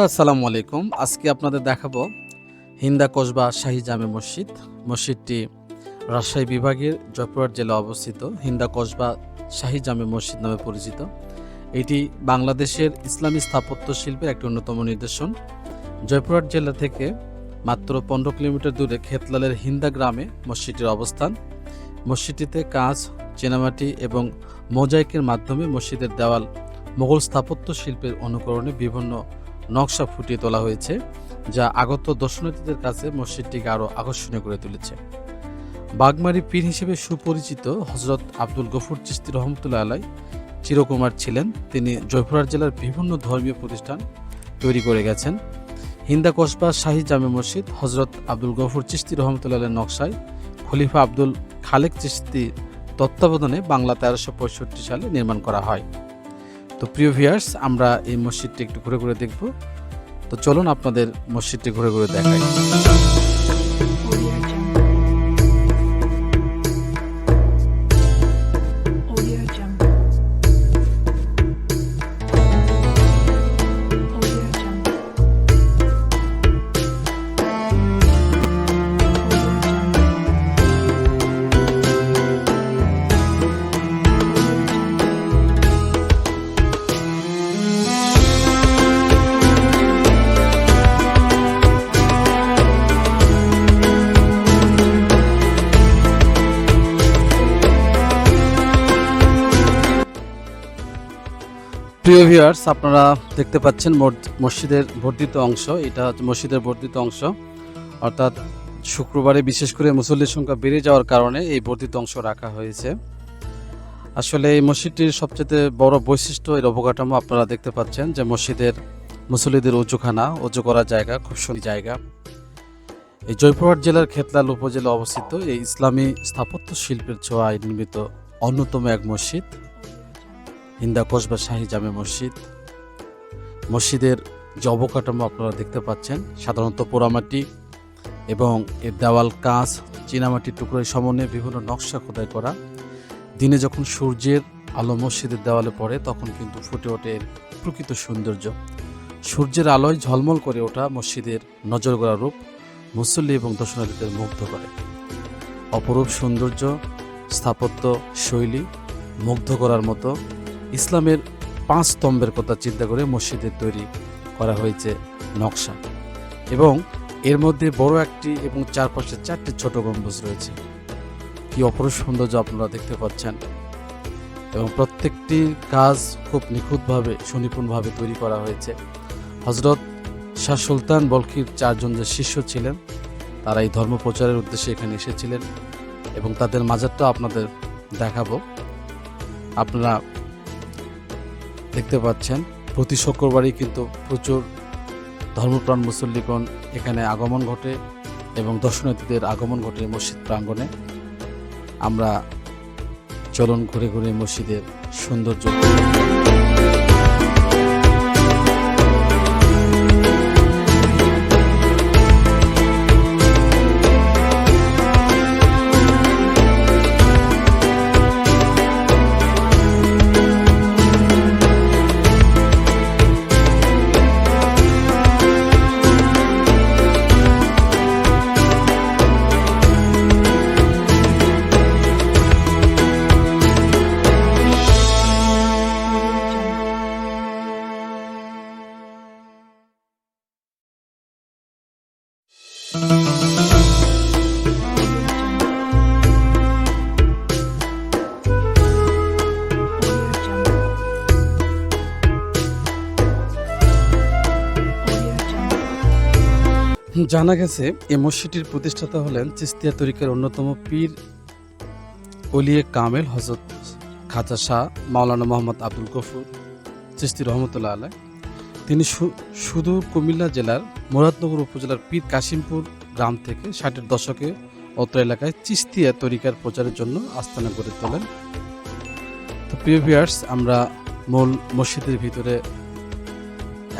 বন্ধুরা, আসসালামু আলাইকুম। আজকে আপনাদের দেখাবো হিন্দা কসবা শাহী জামে মসজিদ। মসজিদটি রাজশাহী বিভাগের জয়পুরহাট জেলা অবস্থিত। হিন্দা কসবা শাহী জামে মসজিদ নামে পরিচিত। এটি বাংলাদেশের ইসলামী স্থাপত্য শিল্পের একটি অন্যতম নিদর্শন। জয়পুরহাট জেলা থেকে মাত্র পনেরো কিলোমিটার দূরে খেতলালের হিন্দা গ্রামে মসজিদটির অবস্থান। মসজিদটিতে কাঁচ, চেনামাটি এবং মোজাইকের মাধ্যমে মসজিদের দেওয়াল মোগল স্থাপত্য শিল্পের অনুকরণে বিভিন্ন নকশা ফুটিয়ে তোলা হয়েছে, যা আগত দর্শনার্থীদের কাছে মসজিদটিকে আরও আকর্ষণীয় করে তুলেছে। বাগমারি পীর হিসেবে সুপরিচিত হজরত আব্দুল গফুর চিস্তি রহমতুল্লাহ আলাই চিরকুমার ছিলেন। তিনি জয়পুরহাট জেলার বিভিন্ন ধর্মীয় প্রতিষ্ঠান তৈরি করে গেছেন। হিন্দা কসবা শাহী জামে মসজিদ হজরত আব্দুল গফুর চিস্তি রহমতুল্লাহ নকশায় খলিফা আব্দুল খালেক চিস্তি তত্ত্বাবধানে বাংলা তেরোশো সালে নির্মাণ করা হয়। তো প্রিয় ভিয়ার্স আমরা এই মসজিদটি একটু ঘুরে ঘুরে দেখব। তো চলুন আপনাদের মসজিদটি ঘুরে ঘুরে দেখাই। প্রিয় ভিউয়ার্স আপনারা দেখতে পাচ্ছেন মসজিদের বর্ধিত অংশ। এটা হচ্ছে মসজিদের বর্ধিত অংশ। অর্থাৎ শুক্রবারে বিশেষ করে মুসল্লির সংখ্যা বেড়ে যাওয়ার কারণে এই বর্ধিত অংশ রাখা হয়েছে। আসলে এই মসজিদটির সবচেয়ে বড় বৈশিষ্ট্য, এর অবকাঠামো আপনারা দেখতে পাচ্ছেন যে মসজিদের মুসল্লিদের উঁচুখানা, উঁচু করার জায়গা, খুব সুন্দর জায়গা। এই জয়পুরহাট জেলার খেতলাল উপজেলা অবস্থিত এই ইসলামী স্থাপত্য শিল্পের ছোঁয়ায় নির্মিত অন্যতম এক মসজিদ। হিন্দা কসবা শাহী জামে মসজিদ। মসজিদের যে অবকাঠামো আপনারা দেখতে পাচ্ছেন, সাধারণত পোড়ামাটি এবং এর দেওয়াল, কাঁচ, চীনামাটির টুকরোয় সমন্বয়ে বিভিন্ন নকশা খোদাই করা। দিনে যখন সূর্যের আলো মসজিদের দেওয়ালে পড়ে, তখন কিন্তু ফুটে ওঠে এর প্রকৃত সৌন্দর্য। সূর্যের আলোয় ঝলমল করে ওঠা মসজিদের নজর করা রূপ মুসল্লি এবং দর্শনার্থীদের মুগ্ধ করে। অপরূপ সৌন্দর্য, স্থাপত্য শৈলী মুগ্ধ করার মতো ইসলামের পাঁচ স্তম্ভের কথা চিন্তা করে মসজিদের তৈরি করা হয়েছে নকশা। এবং এর মধ্যে বড় একটি এবং চারপাশে চারটি ছোট গম্বুজ রয়েছে। কি অপরূপ সৌন্দর্য আপনারা দেখতে পাচ্ছেন। এবং প্রত্যেকটি কাজ খুব নিখুঁতভাবে, সুনিপুণভাবে তৈরি করা হয়েছে। হজরত শাহ সুলতান বলখির চারজন যে শিষ্য ছিলেন, তারা এই ধর্ম প্রচারের উদ্দেশ্যে এখানে এসেছিলেন এবং তাদের মাজারটা আপনাদের দেখাবো। আপনারা দেখতে পাচ্ছেন, প্রতি শুক্রবারই কিন্তু প্রচুর ধর্মপ্রাণ মুসল্লিগণ এখানে আগমন ঘটে এবং দর্শনার্থীদের আগমন ঘটে মসজিদ প্রাঙ্গণে। আমরা চলন ঘুরে ঘুরে মসজিদের সৌন্দর্য। জানা গেছে, এ মসজিদটির প্রতিষ্ঠাতা হলেন চিস্তিয়া তরিকার অন্যতম পীর অলিয়ে কামেল হজরত খাজা শাহ মাওলানা মোহাম্মদ আব্দুল গফুর চিস্তি রহমতুল্লাহ আলাই তিনি শুধু কুমিল্লা জেলার মুরাদনগর উপজেলার পীর কাশিমপুর গ্রাম থেকে ষাটের দশকে অত্র এলাকায় চিস্তিয়া তরিকার প্রচারের জন্য আস্তানা গড়ে তোলেন। তো প্রিয় ভিউয়ার্স, আমরা মূল মসজিদের ভিতরে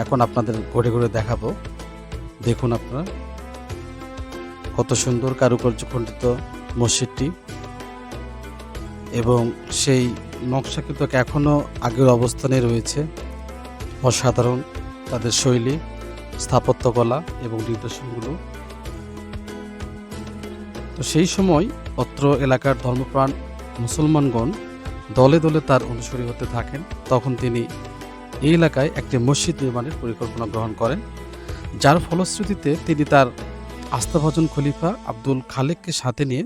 এখন আপনাদের ঘুরে ঘুরে দেখাবো। দেখুন আপনারা। কত সুন্দর কারুকার্য খণ্ডিত মসজিদটি। এবং সেই নকশা কিন্তু এখনও আগের অবস্থানে রয়েছে। অসাধারণ তাদের শৈলী স্থাপত্যকলা এবং নিদর্শনগুলো। তো সেই সময় অত্র এলাকার ধর্মপ্রাণ মুসলমানগণ দলে দলে তার অনুসারী হতে থাকেন। তখন তিনি এই এলাকায় একটি মসজিদ নির্মাণের পরিকল্পনা গ্রহণ করেন। যার ফলশ্রুতিতে তিনি তার আস্থাভাজন খলিফা আব্দুল খালেককে সাথে নিয়ে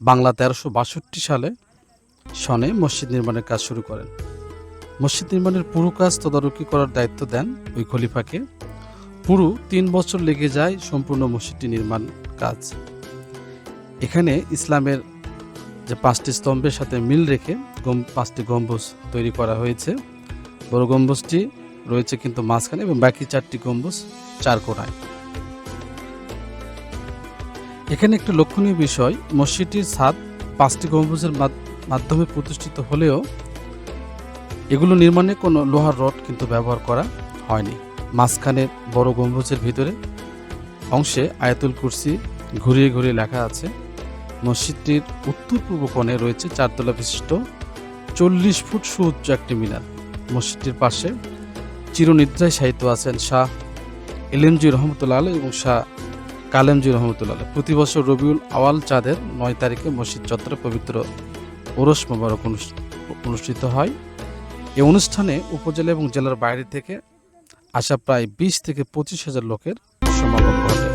বাংলা তেরোশো বাষট্টি সালে সনে মসজিদ নির্মাণের কাজ শুরু করেন। মসজিদ নির্মাণের পুরো কাজ তদারকি করার দায়িত্ব দেন ওই খলিফাকে। পুরো তিন বছর লেগে যায় সম্পূর্ণ মসজিদটি নির্মাণ কাজ। এখানে ইসলামের যে পাঁচটি স্তম্ভের সাথে মিল রেখে গম, পাঁচটি গম্বুজ তৈরি করা হয়েছে। বড় গম্বুজটি রয়েছে কিন্তু মাঝখানে এবং বাকি চারটি গম্বুজ চার কোণায় এখানে একটি লক্ষণীয় বিষয়, মসজিদটির ছাদ পাঁচটি গম্বুজের মাধ্যমে প্রতিষ্ঠিত হলেও এগুলো নির্মাণে কোনো লোহার রড কিন্তু ব্যবহার করা হয়নি। মাঝখানে বড় গম্বুজের ভিতরে অংশে আয়াতুল কুরসি ঘুরিয়ে ঘুরিয়ে লেখা আছে, মসজিদটির উত্তর পূর্ব কোণে রয়েছে চারতলা বিশিষ্ট চল্লিশ ফুট সুউচ্চ একটি মিনার। মসজিদটির পাশে চিরনিদ্রায় সাহিত্য আছেন শাহ এলেমজি রহমতুল্লাহ এবং শাহ কালেমজি রহমতুল্লাহ। প্রতি বছর রবিউল আওয়াল চাঁদের নয় তারিখে মসজিদ চত্বরে পবিত্র ওরস মোবারক অনুষ- অনুষ্ঠিত হয় এ অনুষ্ঠানে উপজেলা এবং জেলার বাইরে থেকে আসা প্রায় বিশ থেকে পঁচিশ হাজার লোকের সমাগম ঘটে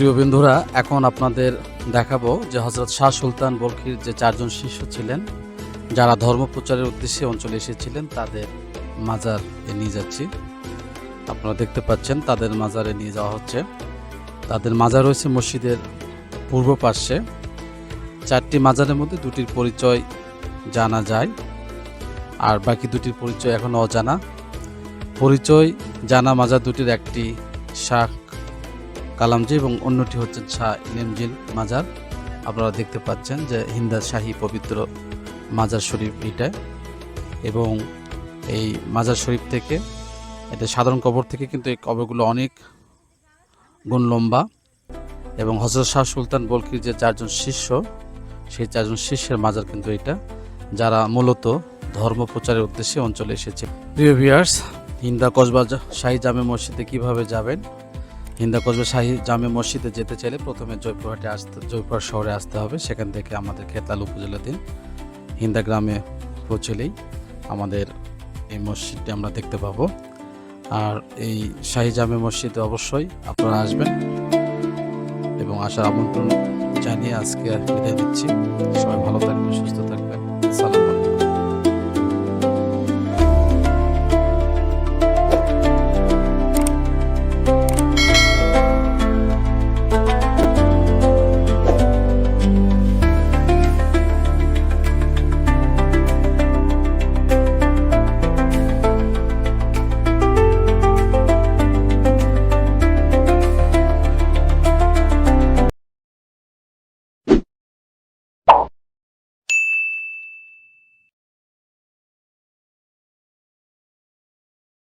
প্রিয় বন্ধুরা, এখন আপনাদের দেখাবো যে হজরত শাহ সুলতান বলখির যে চারজন শিষ্য ছিলেন, যারা ধর্ম প্রচারের উদ্দেশ্যে অঞ্চলে এসেছিলেন, তাদের মাজার নিয়ে যাচ্ছি। আপনারা দেখতে পাচ্ছেন, তাদের মাজারে নিয়ে যাওয়া হচ্ছে। তাদের মাজার রয়েছে মসজিদের পূর্ব পার্শ্বে। চারটি মাজারের মধ্যে দুটির পরিচয় জানা যায়, আর বাকি দুটির পরিচয় এখনও অজানা। পরিচয় জানা মাজার দুটির একটি শাহ কালামজি এবং অন্যটি হচ্ছে শাহ ইলেমজির মাজার। আপনারা দেখতে পাচ্ছেন যে হিন্দা শাহী পবিত্র মাজার শরীফ এটা। এবং এই মাজার শরীফ থেকে এটা সাধারণ কবর থেকে কিন্তু এই কবরগুলো অনেক গুণ লম্বা। এবং হজরত শাহ সুলতান বলকির যে চারজন শিষ্য, সেই চারজন শিষ্যের মাজার কিন্তু এটা, যারা মূলত ধর্ম প্রচারের উদ্দেশ্যে অঞ্চলে এসেছে। প্রিয় ভিয়ার্স হিন্দা কসবা শাহী জামে মসজিদে কীভাবে যাবেন হিন্দা কসবা শাহী জামে মসজিদে যেতে চাইলে প্রথমে জয়পুরহাটে আসতে, জয়পুরহাট শহরে আসতে হবে। সেখান থেকে আমাদের খেতাল উপজেলাধীন হিন্দা গ্রামে পৌঁছলেই আমাদের এই মসজিদটি আমরা দেখতে পাবো। আর এই শাহী জামে মসজিদে অবশ্যই আপনারা আসবেন এবং আসার আমন্ত্রণ জানিয়ে আজকে বিদায় দিচ্ছি সবাই ভালো থাকবেন, সুস্থ থাকবেন। সালাম